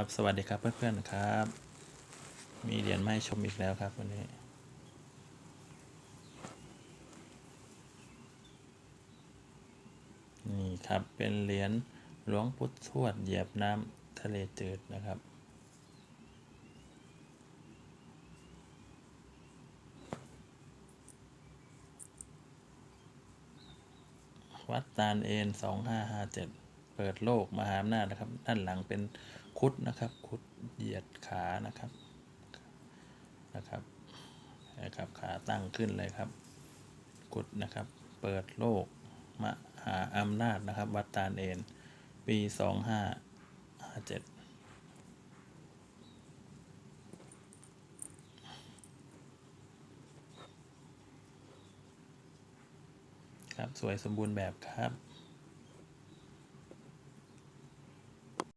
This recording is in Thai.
ครับ สวัสดีครับเพื่อนๆครับ มีเหรียญไมาให้ชมอีกแล้วครับวันนี้นี่ครับเป็นเหรียญหลวงพุทธทวดเหยียบน้ำทะเลจืดนะครับ วัดตาลเอ็นสองห้าห้าเจ็ด เปิดโลกมหาอำนาจนะครับ ด้านหลังเป็นคุดนะครับ คุดเหยียดขานะครับนะครับนะครับขาตั้งขึ้นเลยครับคุดนะครับ เปิดโลกมหาอำนาจนะครับ วัดตาเอนปีสองห้าห้าเจ็ดครับ สวยสมบูรณ์แบบครับ